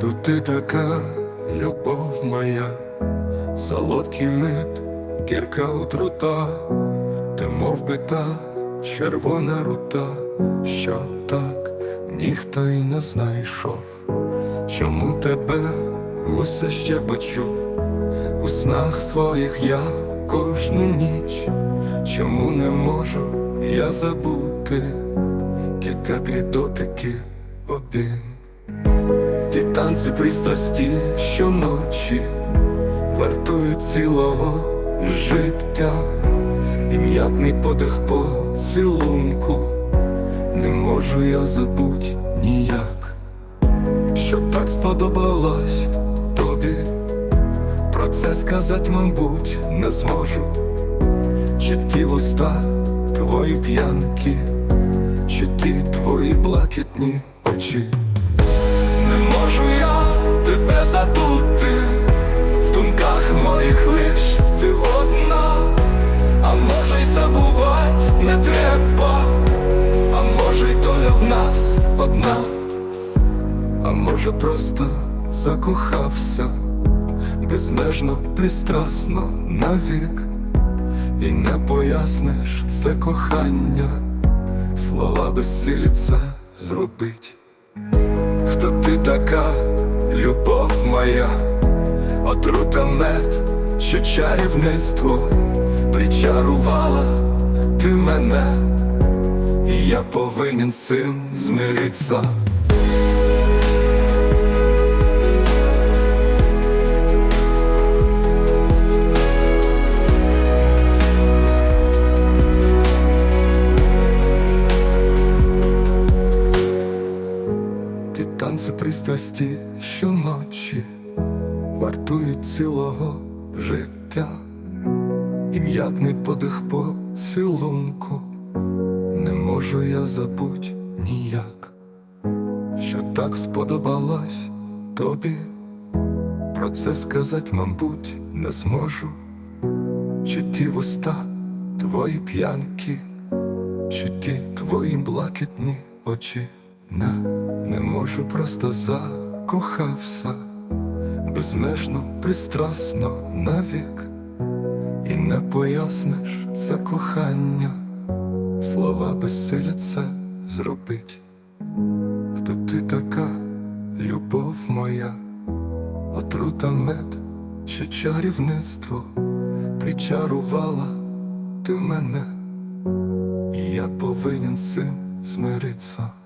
Хто ти така, любов моя, солодкий мед, гірка отрута, ти мов би та червона рута, що так ніхто й не знайшов. Чому тебе усе ще бачу? У снах своїх я кожну ніч, чому не можу я забути? Ті теплі дотики ті танці пристрасті щоночі вартують цілого життя, і м'ятний подих поцілунку, не можу я забуть ніяк, що так сподобалось тобі. Про це сказать, мабуть, не зможу. Чи ті уста твої п'янки, чи ті твої блакитні очі. А може просто закохався? Безмежно пристрасно навік, і не поясниш це кохання, слова безсилі це зробить. Хто ти така, любов моя, отрута мед, що чарівництво причарувала ти мене, і я повинен цим змиритися. Ті танці пристрасті щоночі вартують цілого життя, і м'ятний подих поцілунку не можу я забуть ніяк, що так сподобалось тобі, про це сказать, мабуть, не зможу, чи ті вуста твої п'янки, чи ті твої блакитні очі. Не, можу просто закохався, безмежно пристрасно навік, і не поясниш це кохання, слова безсилі це зробить. Хто ти така, любов моя, отрута мед, що чарівництво? Причарувала ти мене, і я повинен з цим змиритися.